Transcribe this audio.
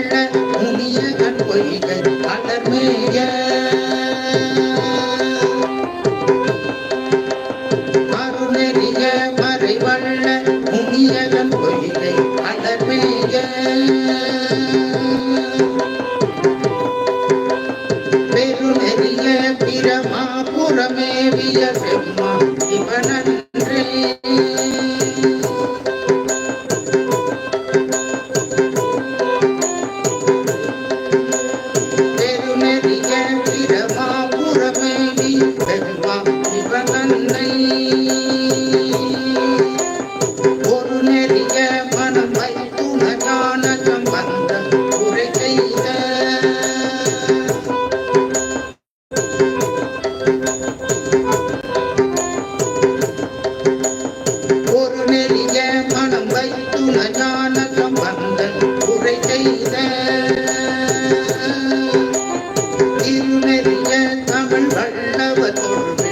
கொள்ள முனிய கற்பொய்கை அலர்மேய அருணெறிய மறைவள்ள முனிய கற்பொய்கை அலர்மேய பெருநெறிய பிரமா புறமேவிய செம்மா இவனன் never